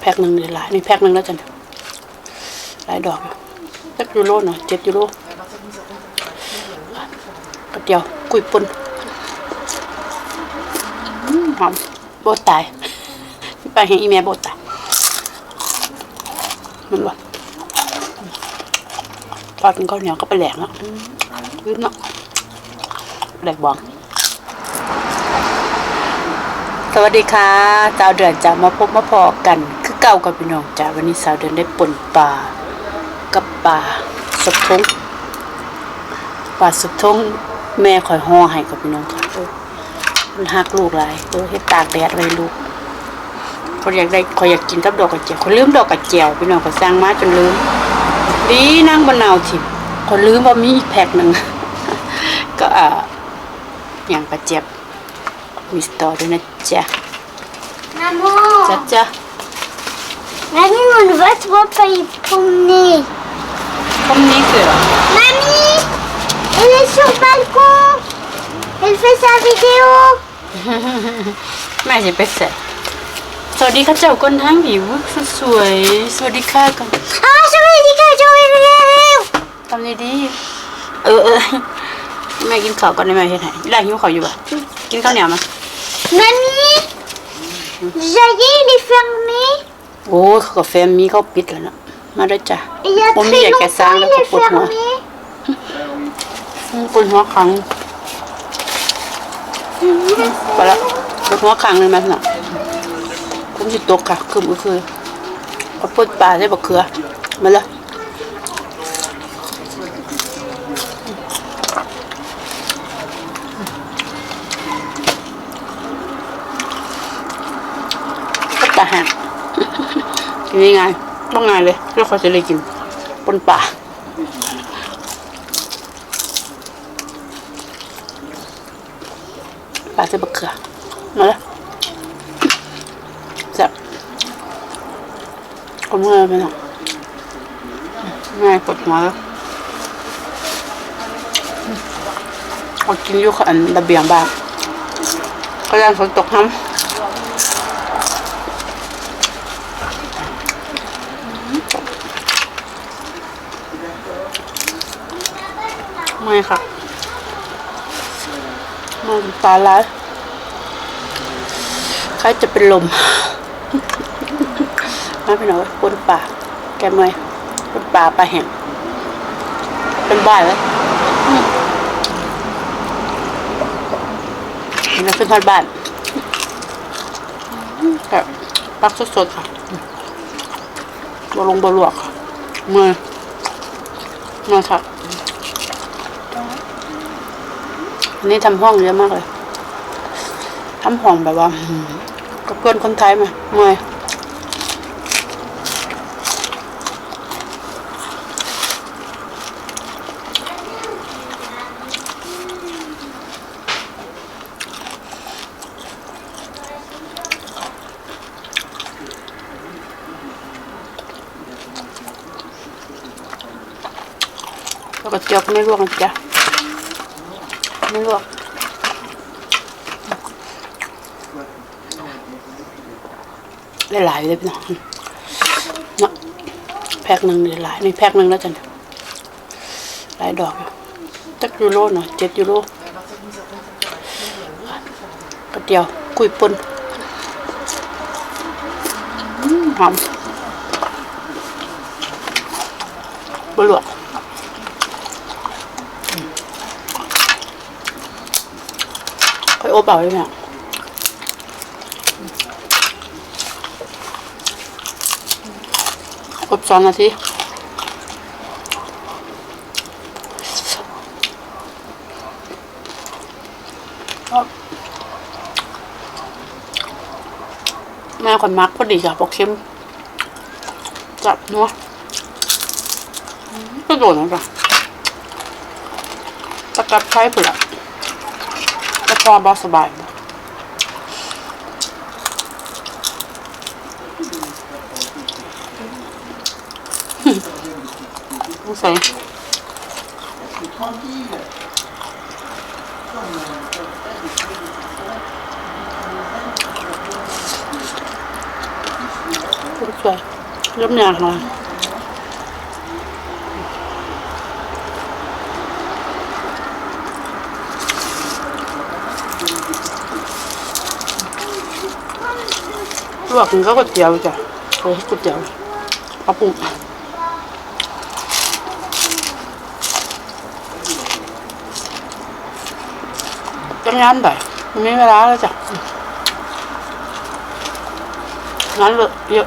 แพ็คหนึ่งนี่หลายนี่แพ็คหนึ่งแล้วจ้ะเนี่ยหลายดอกสักยูโรหน่อยเจ็ดยูโรกระเดียวกุยปุ่นหอมโบตายไปเห็นอีเมลโบตายมันว่าทอดกินข้าวเหนียวก็ไปแหลกแล้วยืดเนาะแหลกบองสวัสดีค่ะสาวเดือนจะมาพบมาพอกัน เก่ากับพี่น้องจ้าวันนี้สาวเดือนได้ป่นปลากับปลาสุกทงปลาสุกทงแม่คอยห่อให้กับพี่น้องค่ะเออมันหักลูกหลายเออเฮ็ดตากแดดไว้ลูกคนอยากได้คอยอยากกินกับดอกกระเจียวคนลืมดอกกระเจียวพี่น้องก็สร้างมาจนลืมดีนั่งบนนาวทิมคนลืมว่ามีอีกแพ็คหนึ่งก็อ่าอย่างกระเจี๊ยบมีสตอด้วยนะจ๊ะ Maman, จ๊ะจ๊ะ Mamie, on va se voir pas y promener. พวกนี้คืออะไร Mamie, elle est sur le balcon. Elle fait sa vidéo. แม่จะไปเสร็จสวัสดีค่ะเจ้าคนทั้งผิวสวยๆสวัสดีค่ะกัน Ah, je vais dire que je vais venir. ทำดีดีเออเออแม่กินข้าวก่อนได้ไหมเฮ็ดให้ไล่หิวข้าวอยู่บ่กินข้าวเหนียวมา Mamie, ça y est, il est fermé. โอ้ยเขากาแฟมีเขาปิดแล้วนะมาด้วยจ้ะ Il y a ผมมี très อยากแกสร้าง longtemps, แล้ว il ก็ est ปวดหัว fermé. อืมปวดหัวครั้งไปละปวดหัวครั้งเลยไหมพี่น้องผมสิตกค่ะคือมือคือขอปวดปลาได้บักเขือมาเลย ก็ตาหักกิ นยังไงต้องไงเลยแล้วเขาจะเลยกินปนป่าปลาจะบะเขือมาเลยจับคนเมื่อไปหน่อยง่ายปวดหัวแล้วเขากินอยู่ขันระเบียงบ้านก็ยังฝนตกน้ำ ไม่ค่ะมันตาล้ายใครจะเป็นลมมาพี่น้อยปนป่า แกเมอยปนป่าปลาแห้งเป็นบ้านเลยอืมเห็นแล้วขึ้นทอดบ้านแบบปักสดๆค่ะบลงบลวกเมื่อเมื่อค่ะ อั นนี้ทำห้องเยอะมากเลยทำห้องแบบว่ากับเพื่อนคนไทยมาเมื่อยแล้วก็เจียวก็ไม่ลวกนจ๊ะ ไม่ลวกหลายๆเลยพี่น้องเนาะแพ็คหนึ่งหลายนี่แพ็คหนึ่งแล้วจ้ะเนี่ยหลายดอกอยู่สักยูโรหน่อยเจ็ดยูโรกระเดียวกุยปุนอืมหอมบลวก ค่อยอบ เอาเลยเนี่ยอบสองนาทีแม่คนมักพอดีจ้ะบอกเค็มจับนัวก็โดนนะจ๊ะตะกับใช้เปลือก ก็พอบอสบายต้อง ใส่สวยเริ่มยากแล้วลวกกินก็ก๋วยเตี๋ยวจ้ะโอ้ยก๋วยเตี๋ยวเอาปรุงจะงานบ่อยมันไม่เวลาแล้วจ้ะงานเลยเยอะ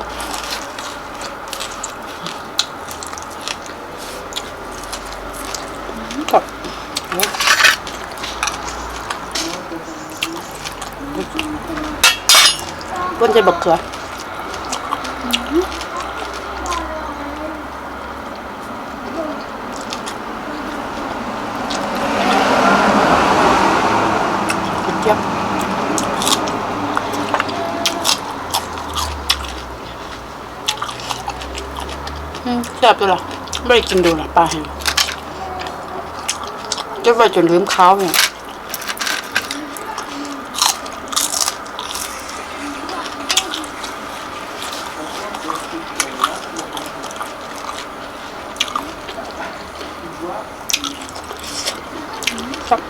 กับ ก้นจะบักเขือเจี๊ยบอืมแซ่บตัวละไม่ได้กินดูละปลาแห้งเก็บไว้จนลืมข้าวเนี่ยครับ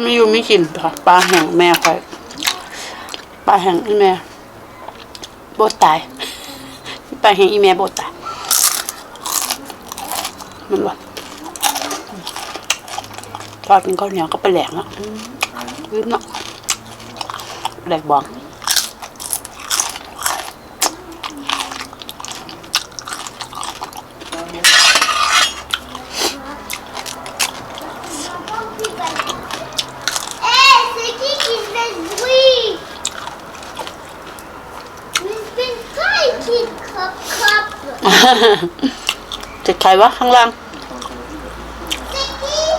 ไม่อยู่ไม่ กินค่ะปลาแห้งแม่คอยปลาแห้งอีแม่โบตายปลาแห้งอีแม่โบตายมันว่าทอดเป็นข้าวเหนียวก็ไปแหลงอะอืมลืมเนาะแหลกบอง เจ็ดใครวะข้างล่าง C'est qui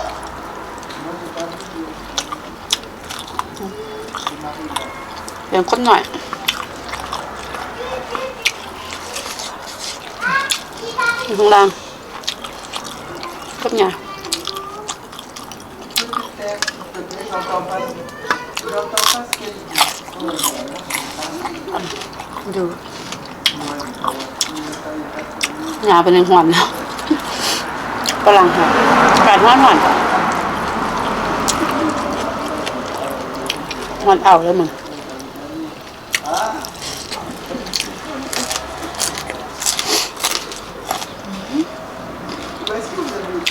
เดี๋ยวคนหน่อยอยู่ข้างล่างกับย ยาเป็นหอนแล้วกำลังหอนการหอนหอนหอนเอาแล้วมึง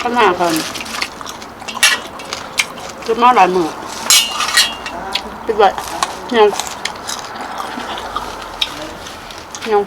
ข้างหน้าคนคือมาหลายมือปิดไว้ยังยัง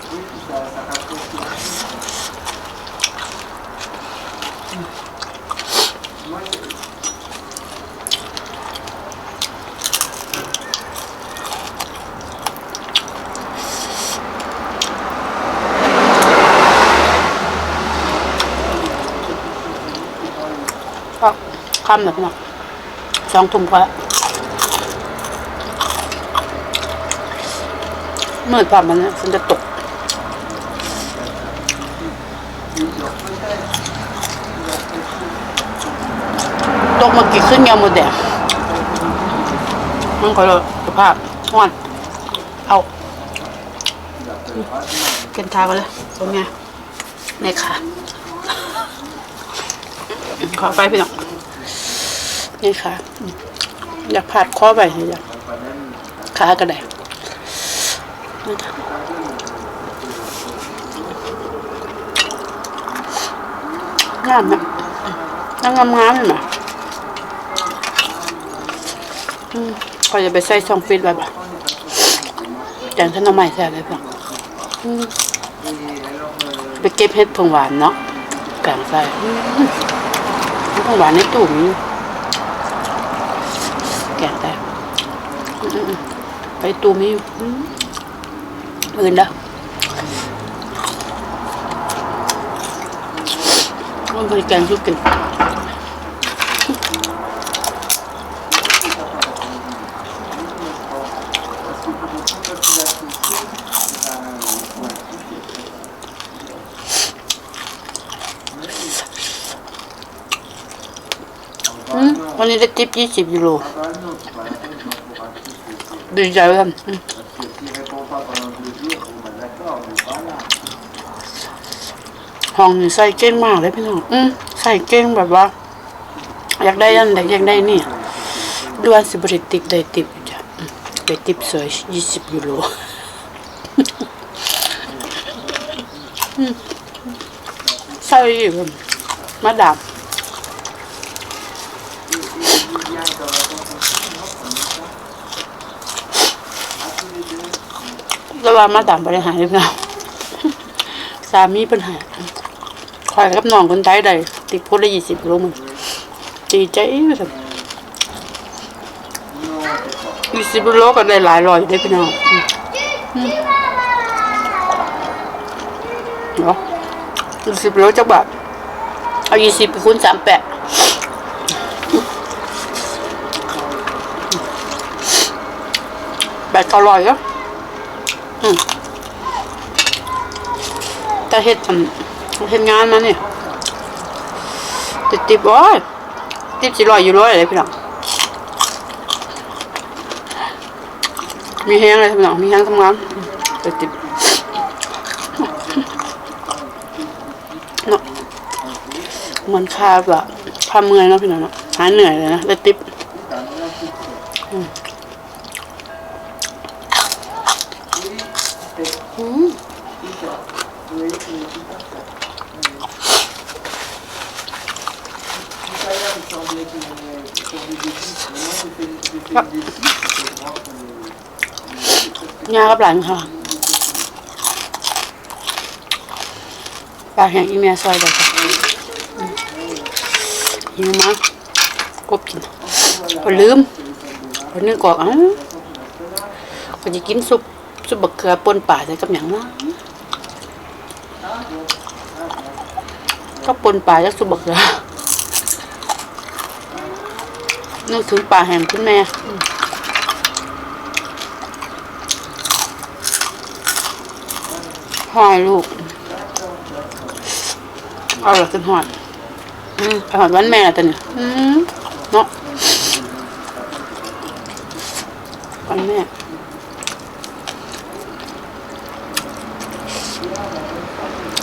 ก็ ค่ำแบบนี้สองทุ่มก็แล้วมืดผ่านมันนะฝนจะตกตกมากี่ขึ้นเงาหมดแดงมันก็เลยสภาพห้อนเอาเกินทากันเลยตรงเนี้ยในขาขอไฟพี่น้อง นี่ค่ะ อยากผาดข้อไปเลยอยากขากระไดนี่ค่ะงามนะนั่งงามๆเลยนะอืมก็จะไปใส่ซองฟิตไว้บ่แจงท่านเอาใหม่ใส่เลยเพื่อนอืมไปเก็บเห็ดผงหวานเนาะแกงใส่ผงหวานในตู้มี ไปตัวนี้อื่นละมันบริกงสุกกันวันนี้ได้ทิปยี่สิบยูโร jours, bon bah d'accord, mais voilà. ห้องนี่ใส่เก่งมากเลยพี่น้องอืมใส่เก่งแบบว่า อยากได้อันใดอยากได้นี่ดวนสิบริติกได้ติปจ้ะได้ติปสวยยี่สิบยูโรใส่แบบมาดาม แล้วว่ามาตามบริหารหรือเปล่าสามีปัญหาคอยกับน้องคนไทยได้ติดพูดได้ยี่สิบโลมันดีใจแบบยี่สิบโลก็ได้หลายร้อยได้พี่น้องเนาะยี่สิบโลจักบาทเอายี่สิบคูณสามแปดแปดเก้าร้อยแล้ว แต่เฮ็ดทำเฮ็ดงานมาเนี่ยติดติบโอ้ยติบสี่ร้อยอยู่ร้อยเลยพี่น้องมีแห้งเลยพี่น้องมีแห้งทำงานติดติบเนาะเหมือนคาแบบคาเมื่อยเนาะพี่น้องเนาะหายเหนื่อยเลยนะได้ติบ que les- ยากับหลานค่ะปลาแห้งอีเมียซอยเดียค่ะหิวมากกบกินพอลืมพอนึกออกอ้าก็จะกินซุปซุปบักเขือปนป่าใส่กับหยังวะก็ปนป่าจากซุปบักเขือนึกถึงปลาแห้งคุณแม่อืม หอยลูก เอาละจนหอยอืมไปหอยวันแม่ละตัวเนี่ยอืมเนาะวันแม่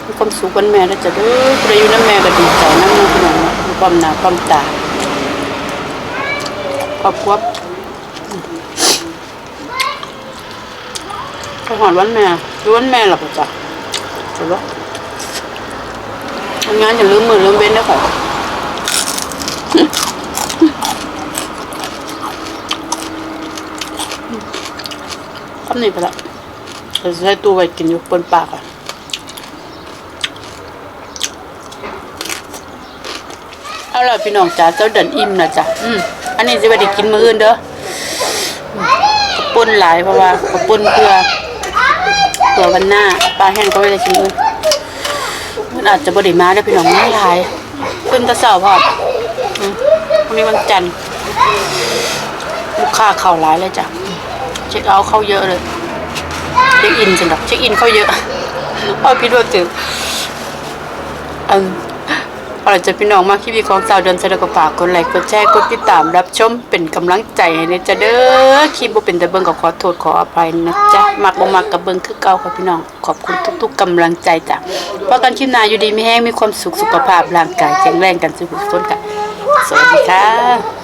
มีความสุขวันแม่แล้วจะเด้อใครอยู่น้ำแม่ก็ดีใจน้ำมือขนมมีความหนาความตาครอบครัวไปหอยวันแม่ดูวันแม่หรอปะจ๊ะ ใช่ปะทำงานอย่าลืมมือลืมเว้นนะค่ะคำนี้ไปละเราจะใช้ตู้ไว้กินอยู่บนปากอะเอาล่ะพี่น้องจ๋าเจ้าเดินอิ่มนะจ๊ะอืมอันนี้จะไปได้กินมื้ออื่นเด้อะปุ้นหลายเพราะว่ากระปุ้นเพื่อ ผื่อวันหน้าปลาแห้งก็ไม่ได้ชิมมันอาจจะบริมาได้พี่น้องไม่หลายขึ้นตะเสาพอดอืมพรุ่งนี้วันจันทร์ลูกค้าเข้าหลายเลยจ้ะเช็คเอาท์เข้าเยอะเลยเช็คอินสินะเช็คอินเข้าเยอะเอาพี่ด้วยจืออั นอะไรจะพี่น้องมาที่วีของสาวเดินสะดวกฝากกดไลค์กดแชร์กดติดตามรับชมเป็นกำลังใจให้นจะเด้อคลิปบ่เป็นแต่เบิ้งก็ขอโทษขออภัยนะจ๊ะมักบ่มักกับเบิ่งคือเก่าค่ะพี่น้องขอบคุณทุก ๆกำลังใจจ้ะเพราะกันคลิปหน้าอยู่ดีมีแห้งมีความสุขสุขภาพร่างกายแข็งแรงกันสุขสุขกันสวัสดีค่ะ